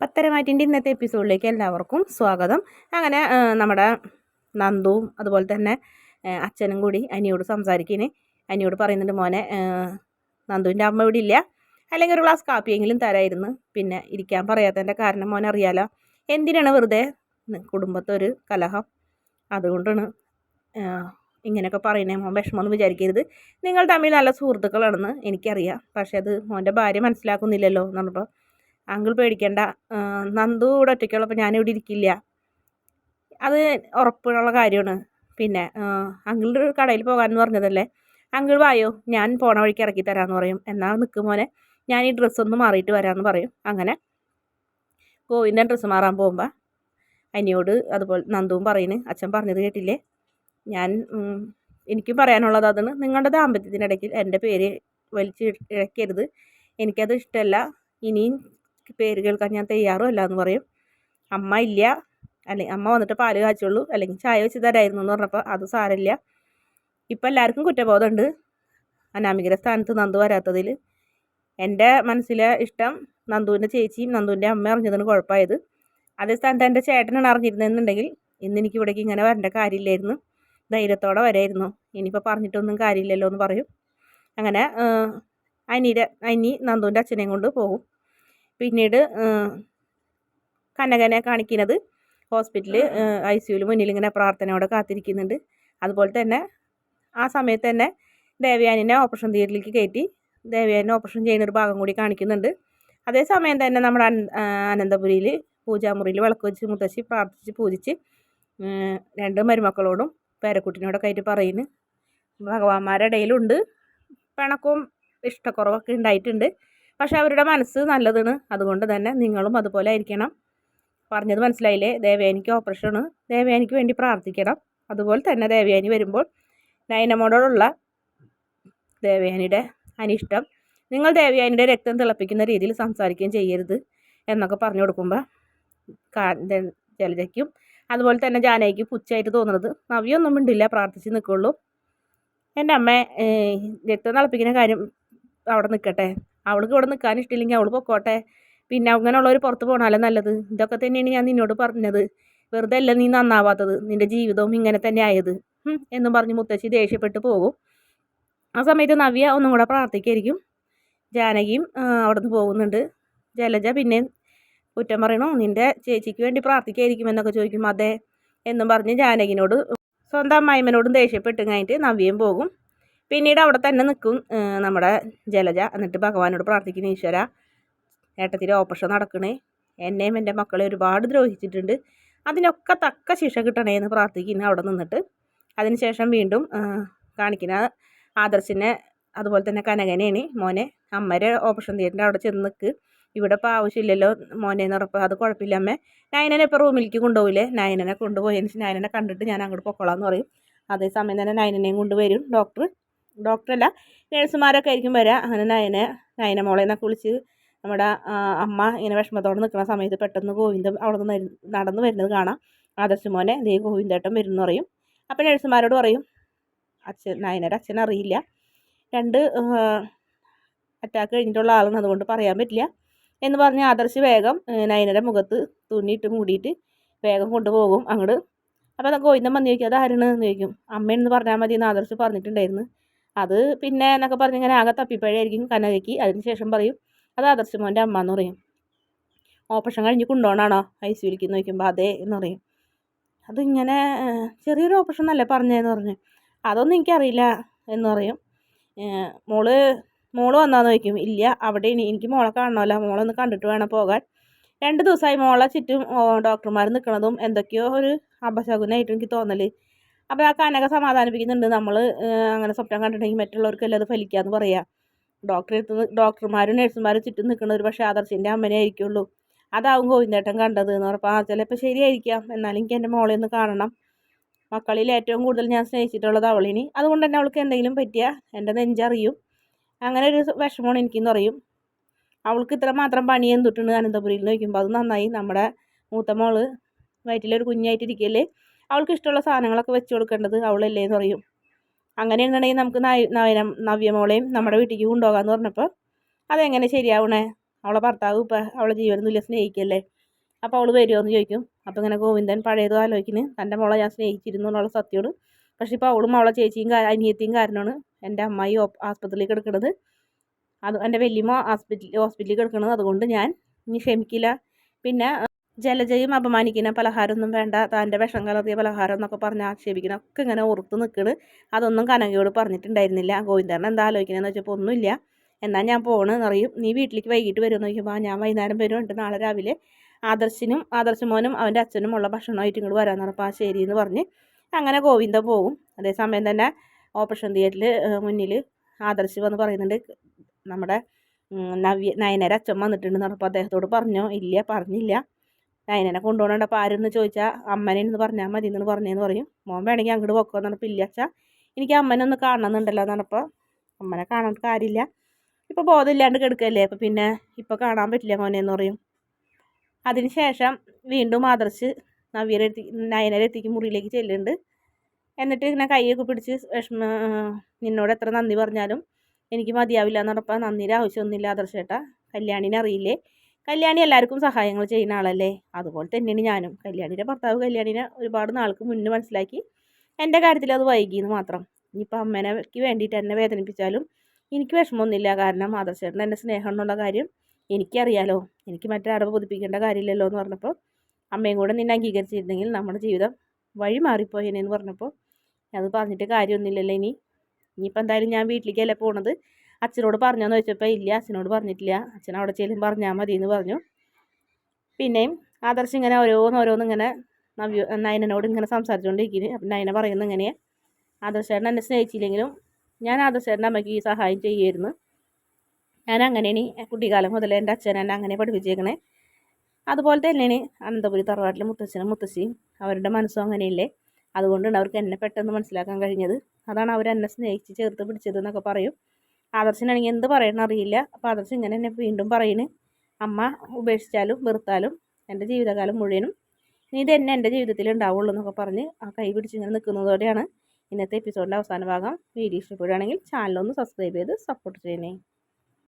പത്തരമാറ്റിന്റെ ഇന്നത്തെ എപ്പിസോഡിലേക്ക് എല്ലാവർക്കും സ്വാഗതം. അങ്ങനെ നമ്മുടെ നന്ദുവും അതുപോലെ തന്നെ അച്ഛനും കൂടി അനിയോട് സംസാരിക്കുന്നേ അനിയോട് പറയുന്നുണ്ട് മോനെ നന്ദുവിന്റെ അമ്മ ഇവിടെ ഇല്ല. അല്ലെങ്കിൽ ഒരു ഗ്ലാസ് കാപ്പിയെങ്കിലും തരായിരുന്നു. പിന്നെ ഇരിക്കാൻ പറയാത്തതിന്റെ കാരണം മോനെ അറിയാലോ. എന്തിനാണ് വെറുതെ കുടുംബത്തൊരു കലഹം? അതുകൊണ്ടാണ് ഇങ്ങനെയൊക്കെ പറയുന്നേ മോൻ വിഷമമൊന്നും വിചാരിക്കരുത്. നിങ്ങൾ തമ്മിൽ നല്ല സുഹൃത്തുക്കളാണെന്ന് എനിക്കറിയാം. പക്ഷേ അത് മോന്റെ ഭാര്യ മനസ്സിലാക്കുന്നില്ലല്ലോ. എന്ന് പറഞ്ഞപ്പോൾ അങ്കിൾ പേടിക്കണ്ട. നന്ദു ഇവിടെ ഒറ്റയ്ക്കുള്ളപ്പോൾ ഞാനിവിടെ ഇരിക്കില്ല. അത് ഉറപ്പുള്ള കാര്യമാണ്. പിന്നെ അങ്കിളുടെ കടയിൽ പോകാമെന്ന് പറഞ്ഞതല്ലേ? അങ്കിൾ വായോ? ഞാൻ പോണ വഴിക്ക് ഇറക്കി തരാമെന്ന് പറയും. എന്നാൽ നിൽക്കും മോനെ ഞാൻ ഈ ഡ്രസ്സ് ഒന്ന് മാറിയിട്ട് വരാമെന്ന് പറയും. അങ്ങനെ ഗോവിന്ദൻ ഡ്രസ്സ് മാറാൻ പോകുമ്പോൾ അനിയോട് അതുപോലെ നന്ദുവും പറയുന്നു അച്ഛൻ പറഞ്ഞത് കേട്ടില്ലേ? ഞാൻ എനിക്കും പറയാനുള്ളത് അതാണ്. നിങ്ങളുടെ ദാമ്പത്യത്തിനിടയ്ക്ക് എന്റെ പേര് വലിച്ച് ഇഴക്കരുത്. എനിക്കത് ഇഷ്ടമല്ല ഇനിയും പേര് കേൾക്കാൻ ഞാൻ തയ്യാറുമല്ല എന്ന് പറയും. അമ്മ ഇല്ല. അല്ലെ അമ്മ വന്നിട്ട് പാൽ കാച്ചുള്ളൂ അല്ലെങ്കിൽ ചായ വെച്ച് തരായിരുന്നു എന്ന് പറഞ്ഞപ്പോൾ അത് സാരമില്ല. ഇപ്പം എല്ലാവർക്കും കുറ്റബോധമുണ്ട്. അനാമികയുടെ സ്ഥാനത്ത് നന്ദു വരാത്തതിൽ എന്റെ മനസ്സിലെ ഇഷ്ടം നന്ദുവിന്റെ ചേച്ചിയും നന്ദുവിന്റെ അമ്മ അറിഞ്ഞതിന് കുഴപ്പമായത്. അതേ സ്ഥാനത്ത് എന്റെ ചേട്ടനാണ് അറിഞ്ഞിരുന്നെന്നുണ്ടെങ്കിൽ ഇന്ന് എനിക്ക് ഇവിടേക്ക് ഇങ്ങനെ വരേണ്ട കാര്യമില്ലായിരുന്നു. ധൈര്യത്തോടെ വരായിരുന്നു. ഇനിയിപ്പോൾ പറഞ്ഞിട്ടൊന്നും കാര്യമില്ലല്ലോ എന്ന് പറയും. അങ്ങനെ അനിയുടെ അനി നന്ദുവിന്റെ അച്ഛനെയും കൊണ്ട് പോകും. പിന്നീട് കനകനെ കാണിക്കുന്നത് ഹോസ്പിറ്റലിൽ ഐ സിയുവിൽ മുന്നിൽ ഇങ്ങനെ പ്രാർത്ഥനയോടെ കാത്തിരിക്കുന്നുണ്ട്. അതുപോലെ തന്നെ ആ സമയത്ത് തന്നെ ദേവയാനിനെ ഓപ്പറേഷൻ തിയേറ്ററിലേക്ക് കയറ്റി ദേവയാനിനെ ഓപ്പറേഷൻ ചെയ്യുന്ന ഒരു ഭാഗം കൂടി കാണിക്കുന്നുണ്ട്. അതേസമയം തന്നെ നമ്മുടെ അനന്തപുരിയിൽ പൂജാമുറിയിൽ വിളക്ക് വെച്ച് മുത്തശ്ശി പ്രാർത്ഥിച്ച് പൂജിച്ച് രണ്ട് മരുമക്കളോടും പേരക്കുട്ടിനോടൊക്കെ ആയിട്ട് പറയുന്നു. ഭഗവാന്മാരുടെ ഇടയിലുണ്ട്. പിണക്കവും ഇഷ്ടക്കുറവൊക്കെ ഉണ്ടായിട്ടുണ്ട്. പക്ഷേ അവരുടെ മനസ്സ് നല്ലതാണ്. അതുകൊണ്ട് തന്നെ നിങ്ങളും അതുപോലെ ആയിരിക്കണം. പറഞ്ഞത് മനസ്സിലായില്ലേ? ദേവയാനിക്ക് ഓപ്പറേഷനാണ്. ദേവയാനിക്ക് വേണ്ടി പ്രാർത്ഥിക്കണം. അതുപോലെ തന്നെ ദേവയാനി വരുമ്പോൾ നയനമോടോടുള്ള ദേവയാനിയുടെ അനിഷ്ടം. നിങ്ങൾ ദേവയാനിയുടെ രക്തം തിളപ്പിക്കുന്ന രീതിയിൽ സംസാരിക്കുകയും ചെയ്യരുത് എന്നൊക്കെ പറഞ്ഞു കൊടുക്കുമ്പോൾ ജലജയ്ക്കും അതുപോലെ തന്നെ ജാനകിക്ക് പുച്ഛമായിട്ട് തോന്നുന്നത് നവ്യൊന്നും മിണ്ടില്ല പ്രാർത്ഥിച്ച് നിൽക്കുള്ളൂ എന്റെ അമ്മ രക്തം തിളപ്പിക്കുന്ന കാര്യം അവിടെ നിൽക്കട്ടെ അവൾക്ക് ഇവിടെ നിൽക്കാൻ ഇഷ്ടമില്ലെങ്കിൽ അവൾ പൊക്കോട്ടെ. പിന്നെ അങ്ങനെയുള്ളവർ പുറത്ത് പോകണമല്ലോ നല്ലത്. ഇതൊക്കെ തന്നെയാണ് ഞാൻ നിന്നോട് പറഞ്ഞത്. വെറുതെ അല്ല നീ നന്നാവാത്തത്. നിന്റെ ജീവിതവും ഇങ്ങനെ തന്നെ ആയത്. എന്നും പറഞ്ഞ് മുത്തശ്ശി ദേഷ്യപ്പെട്ട് പോകും. ആ സമയത്ത് നവ്യ ഒന്നും കൂടെ പ്രാർത്ഥിക്കായിരിക്കും. ജാനകിയും അവിടെ നിന്ന് പോകുന്നുണ്ട്. ജലജ പിന്നെ കുറ്റം പറയണോ? നിന്റെ ചേച്ചിക്ക് വേണ്ടി പ്രാർത്ഥിക്കായിരിക്കും എന്നൊക്കെ ചോദിക്കും. അതെ. എന്നും പറഞ്ഞ് ജാനകിനോട് സ്വന്തം അമ്മായിമ്മനോടും ദേഷ്യപ്പെട്ട് കഴിഞ്ഞിട്ട് നവ്യയും പോകും. പിന്നീട് അവിടെ തന്നെ നിൽക്കും നമ്മുടെ ജലജ. എന്നിട്ട് ഭഗവാനോട് പ്രാർത്ഥിക്കുന്ന ഈശ്വര ഏട്ടത്തിന്റെ ഓപ്പറേഷൻ നടക്കണേ. എന്നെയും എന്റെ മക്കളെ ഒരുപാട് ദ്രോഹിച്ചിട്ടുണ്ട്. അതിനൊക്കെ തക്ക ശിക്ഷ കിട്ടണേ എന്ന് പ്രാർത്ഥിക്കുന്നു അവിടെ നിന്നിട്ട്. അതിനുശേഷം വീണ്ടും കാണിക്കുന്ന ആദർശിനെ അതുപോലെ തന്നെ കനകനെയാണ് മോനെ. അമ്മരെ ഓപ്പറേഷൻ തിയേറ്ററിന്റെ അവിടെ ചെന്ന് നിൽക്ക്. ഇവിടെ ഇപ്പോൾ ആവശ്യമില്ലല്ലോ മോനെ എന്ന് ഉറപ്പ്. അത് കുഴപ്പമില്ല അമ്മേ. നയനനെ ഇപ്പോൾ റൂമിലേക്ക് കൊണ്ടുപോയില്ലേ നയനനെ കൊണ്ടുപോയതിന് നയനനെ കണ്ടിട്ട് ഞാൻ അങ്ങോട്ട് പൊക്കോളാം എന്ന് പറയും. അതേസമയം തന്നെ നയനനെയും കൊണ്ടുവരും. ഡോക്ടർ ഡോക്ടറല്ല നേഴ്സുമാരൊക്കെ ആയിരിക്കും വരിക അങ്ങനെ നയനെ നയന മോളെ എന്നൊക്കെ വിളിച്ച് നമ്മുടെ അമ്മ ഇങ്ങനെ വിഷമത്തോടെ നിൽക്കുന്ന സമയത്ത് പെട്ടെന്ന് ഗോവിന്ദം അവിടെ നിന്ന് നടന്നു വരുന്നത് കാണാം. ആദർശ് മോനെ ദേ ഗോവിന്ദേട്ടൻ വരുന്നു പറയും. അപ്പം നേഴ്സുമാരോട് പറയും അച്ഛൻ നയനയുടെ അച്ഛൻ അറിയില്ല. രണ്ട് അറ്റാക്ക് കഴിഞ്ഞിട്ടുള്ള ആളാണ് അതുകൊണ്ട് പറയാൻ പറ്റില്ല. എന്ന് പറഞ്ഞ് ആദർശ് വേഗം നയനയുടെ മുഖത്ത് തുന്നിയിട്ട് മൂടിയിട്ട് വേഗം കൊണ്ടുപോകും അങ്ങോട്ട് അപ്പോൾ ഗോവിന്ദം വന്ന് ചോദിക്കും അതാരാണ് ചോദിക്കും. അമ്മയെന്ന് പറഞ്ഞാൽ മതി എന്ന് ആദർശ് പറഞ്ഞിട്ടുണ്ടായിരുന്നു. അത് പിന്നെ എന്നൊക്കെ പറഞ്ഞ് ഇങ്ങനെ ആകെ തപ്പിപ്പഴായിരിക്കും കനകയ്ക്ക്. അതിന് ശേഷം പറയും അത് ആദർശ് മോന്റെ അമ്മ എന്ന് പറയും. ഓപ്പറേഷൻ കഴിഞ്ഞ് കൊണ്ടുപോകണാണോ? ഐ സിയിലേക്ക് എന്ന് ചോദിക്കുമ്പോൾ അതെ എന്ന് പറയും. അതിങ്ങനെ ചെറിയൊരു ഓപ്പറേഷൻ എന്നല്ലേ പറഞ്ഞതെന്ന് പറഞ്ഞു. അതൊന്നും എനിക്കറിയില്ല എന്ന് പറയും. മോൾ മോൾ വന്നാന്ന് ചോദിക്കും. ഇല്ല അവിടെ ഇനി എനിക്ക് മോളെ കാണണമല്ലോ. മോളൊന്ന് കണ്ടിട്ട് വേണം പോകാൻ. രണ്ട് ദിവസമായി മോളെ ചുറ്റും ഡോക്ടർമാർ നിൽക്കണതും എന്തൊക്കെയോ ഒരു അപശകുനായിട്ട് എനിക്ക് തോന്നൽ അപ്പോൾ ആ കനക സമാധാനിപ്പിക്കുന്നുണ്ട്. നമ്മൾ അങ്ങനെ സ്വപ്നം കണ്ടിട്ടുണ്ടെങ്കിൽ മറ്റുള്ളവർക്കെല്ലാം അത് ഫലിക്കാന്ന് പറയാം. ഡോക്ടറെ അടുത്ത് ഡോക്ടർമാരും നഴ്സുമാരും ചുറ്റും നിൽക്കുന്ന ഒരു പക്ഷേ ആദർശിന്റെ അമ്മനെ ആയിരിക്കുള്ളൂ. അതാവും ഗോവിന്ദേട്ടൻ കണ്ടത് എന്ന് പറഞ്ഞപ്പോൾ ആ ചിലപ്പോൾ ശരിയായിരിക്കാം. എന്നാലും എനിക്ക് എന്റെ മോളെ ഒന്ന് കാണണം. മക്കളിൽ ഏറ്റവും കൂടുതൽ ഞാൻ സ്നേഹിച്ചിട്ടുള്ളത് അവളിനി. അതുകൊണ്ട് തന്നെ അവൾക്ക് എന്തെങ്കിലും പറ്റിയ എന്റെ നെഞ്ചറിയും. അങ്ങനെ ഒരു വിഷമമാണ് എനിക്കെന്ന് പറയും. അവൾക്ക് ഇത്ര മാത്രം പണി എന്തുട്ടുണ്ട് അനന്തപുരിയിൽ നിന്ന് വയ്ക്കുമ്പോൾ അത് നന്നായി നമ്മുടെ മൂത്ത മോൾ വയറ്റിലൊരു കുഞ്ഞായിട്ടിരിക്കല്ലേ? അവൾക്ക് ഇഷ്ടമുള്ള സാധനങ്ങളൊക്കെ വെച്ച് കൊടുക്കേണ്ടത് അവളല്ലേ എന്ന് പറയും. അങ്ങനെയാണെന്നുണ്ടെങ്കിൽ നമുക്ക് നവ്യ നവ്യമോളെയും നമ്മുടെ വീട്ടിലേക്ക് കൊണ്ടുപോകാമെന്ന് പറഞ്ഞപ്പോൾ അതെങ്ങനെ ശരിയാവണേ? അവളെ ഭർത്താവ് ഇപ്പം അവളെ ജീവനും തുല്യം സ്നേഹിക്കല്ലേ? അപ്പോൾ അവൾ വരുമോ എന്ന് ചോദിക്കും. അപ്പോൾ ഇങ്ങനെ ഗോവിന്ദൻ പഴയത് ആലോചിക്കുന്നു. തന്റെ മോളെ ഞാൻ സ്നേഹിച്ചിരുന്നു എന്നുള്ള സത്യമാണ്. പക്ഷേ ഇപ്പോൾ അവളും അവളെ ചേച്ചിയും അനിയത്തിയും കാരണമാണ് എന്റെ അമ്മായി ആസ്പത്രിയിൽ കിടക്കുന്നത് അത് എന്റെ വല്യമ്മ ഹോസ്പിറ്റൽ ഹോസ്പിറ്റലിൽ കിടക്കുന്നത് അതുകൊണ്ട് ഞാൻ ഇനി ക്ഷമിക്കില്ല. പിന്നെ ജലജയും അപമാനിക്കുന്ന പലഹാരമൊന്നും വേണ്ട തന്റെ വിഷം കലർത്തിയ പലഹാരം എന്നൊക്കെ പറഞ്ഞ് ആക്ഷേപിക്കണം ഒക്കെ ഇങ്ങനെ ഓർത്ത് നിൽക്കണ് അതൊന്നും കനകയോട് പറഞ്ഞിട്ടുണ്ടായിരുന്നില്ല. ഗോവിന്ദൻ എന്താ ആലോചിക്കണമെന്ന് വെച്ചപ്പോൾ ഒന്നുമില്ല. എന്നാൽ ഞാൻ പോകണമെന്ന് അറിയും നീ വീട്ടിലേക്ക് വൈകിട്ട് വരുമെന്ന് ചോദിക്കുമ്പോൾ ഞാൻ വൈകുന്നേരം വരുന്നുണ്ട് നാളെ രാവിലെ ആദർശിനും ആദർശമോനും അവന്റെ അച്ഛനും ഉള്ള ഭക്ഷണമായിട്ട് ഇങ്ങോട്ട് വരാമെന്ന് പറഞ്ഞപ്പോൾ ആ ശരി എന്ന് പറഞ്ഞ് അങ്ങനെ ഗോവിന്ദ പോകും അതേസമയം തന്നെ ഓപ്പറേഷൻ തിയേറ്ററിൽ മുന്നിൽ ആദർശ് വന്ന് പറയുന്നുണ്ട്. നമ്മുടെ നവ്യ നയനര അച്ഛൻ വന്നിട്ടുണ്ടെന്ന് പറഞ്ഞപ്പോൾ അദ്ദേഹത്തോട് പറഞ്ഞോ? ഇല്ല പറഞ്ഞില്ല. നയനനെ കൊണ്ടുപോകണ അപ്പോൾ ആരെന്ന് ചോദിച്ചാൽ അമ്മനെ എന്ന് പറഞ്ഞാൽ മതി എന്ന് പറഞ്ഞതെന്ന് പറയും. മോൻ വേണമെങ്കിൽ അങ്ങോട്ട് പോക്കോ എന്ന് പറഞ്ഞപ്പോൾ ഇല്ല എനിക്ക് അമ്മനെ ഒന്ന് കാണണമെന്നുണ്ടല്ലോ എന്ന് പറഞ്ഞപ്പോൾ അമ്മനെ കാണാൻ കാര്യമില്ല. ഇപ്പോൾ ബോധമില്ലാണ്ട് കിടക്കല്ലേ? അപ്പോൾ പിന്നെ ഇപ്പോൾ കാണാൻ പറ്റില്ല മോനെ എന്ന് പറയും. അതിനുശേഷം വീണ്ടും ആദർശ് നവ്യരെത്തി നയനരെത്തിക്ക് മുറിയിലേക്ക് ചെല്ലുന്നുണ്ട്. എന്നിട്ട് ഇങ്ങനെ കൈയൊക്കെ പിടിച്ച് വിഷമ നിന്നോട് എത്ര നന്ദി പറഞ്ഞാലും എനിക്ക് മതിയാവില്ല എന്ന് പറഞ്ഞപ്പോൾ നന്ദിയുടെ ആവശ്യമൊന്നുമില്ല ആദർശേട്ടാ കല്യാണിനെ അറിയില്ലേ? കല്യാണി എല്ലാവർക്കും സഹായങ്ങൾ ചെയ്യുന്ന ആളല്ലേ? അതുപോലെ തന്നെയാണ് ഞാനും. കല്യാണിയുടെ ഭർത്താവ് കല്യാണിനെ ഒരുപാട് നാൾക്ക് മുന്നേ മനസ്സിലാക്കി. എന്റെ കാര്യത്തിൽ അത് വൈകിയെന്ന് മാത്രം. ഇനിയിപ്പോൾ അമ്മേനെക്ക് വേണ്ടിയിട്ട് എന്നെ വേദനിപ്പിച്ചാലും എനിക്ക് വിഷമമൊന്നുമില്ല. കാരണം ആദർശേട്ടൻ എന്റെ സ്നേഹം എന്നുള്ള കാര്യം എനിക്കറിയാലോ. എനിക്ക് മറ്റൊരാളെ ബോധിപ്പിക്കേണ്ട കാര്യമില്ലല്ലോ എന്ന് പറഞ്ഞപ്പോൾ അമ്മയും കൂടെ നിന്നെ അംഗീകരിച്ചിരുന്നെങ്കിൽ നമ്മുടെ ജീവിതം വഴി മാറിപ്പോയേനെന്ന് പറഞ്ഞപ്പോൾ അത് പറഞ്ഞിട്ട് കാര്യമൊന്നുമില്ലല്ലോ ഇനി. ഇനിയിപ്പോൾ എന്തായാലും ഞാൻ വീട്ടിലേക്കല്ലേ പോണത്? അച്ഛനോട് പറഞ്ഞോന്ന് ചോദിച്ചപ്പോൾ ഇല്ല അച്ഛനോട് പറഞ്ഞിട്ടില്ല. അച്ഛൻ അവിടെ ചെല്ലും പറഞ്ഞാൽ മതി എന്ന് പറഞ്ഞു. പിന്നെയും ആദർശ് ഇങ്ങനെ ഓരോന്ന് ഓരോന്ന് ഇങ്ങനെ നവ്യ ഇങ്ങനെ സംസാരിച്ചുകൊണ്ടിരിക്കുന്നു അപ്പം നയന പറയുന്നത് ഇങ്ങനെയാണ് ആദർശേട്ടൻ എന്നെ സ്നേഹിച്ചില്ലെങ്കിലും ഞാൻ ആദർശേട്ടന്റെ അമ്മയ്ക്ക് ഈ സഹായം ചെയ്യുമായിരുന്നു. ഞാൻ അങ്ങനെയാണ് കുട്ടിക്കാലം മുതൽ എന്റെ അച്ഛൻ എന്നെ അങ്ങനെ പഠിപ്പിച്ചേക്കണേ. അതുപോലെ തന്നെയാണ് അനന്തപുരി തറവാട്ടിലെ മുത്തച്ഛനും മുത്തശ്ശിയും. അവരുടെ മനസ്സും അങ്ങനെയല്ലേ? അതുകൊണ്ടാണ് അവർക്ക് എന്നെ പെട്ടെന്ന് മനസ്സിലാക്കാൻ കഴിഞ്ഞത്. അതാണ് അവർ എന്നെ സ്നേഹിച്ച് ചേർത്ത് പിടിച്ചതെന്നൊക്കെ പറയും. ആദർശനാണെങ്കിൽ എന്ത് പറയണമെന്ന് അറിയില്ല. അപ്പോൾ ആദർശം ഇങ്ങനെ എന്നെ വീണ്ടും പറയുന്നു അമ്മ ഉപേക്ഷിച്ചാലും വെറുത്താലും എന്റെ ജീവിതകാലം മുഴുവനും നീ തന്നെ എന്റെ ജീവിതത്തിൽ ഉണ്ടാവുള്ളൂ എന്നൊക്കെ പറഞ്ഞ് ആ കൈ പിടിച്ച് ഇങ്ങനെ നിൽക്കുന്നതോടെയാണ് ഇന്നത്തെ എപ്പിസോഡിന്റെ അവസാന ഭാഗം. വീഡിയോ ഇഷ്ടപ്പെടുകയാണെങ്കിൽ ചാനലൊന്ന് സബ്സ്ക്രൈബ് ചെയ്ത് സപ്പോർട്ട് ചെയ്യണേ.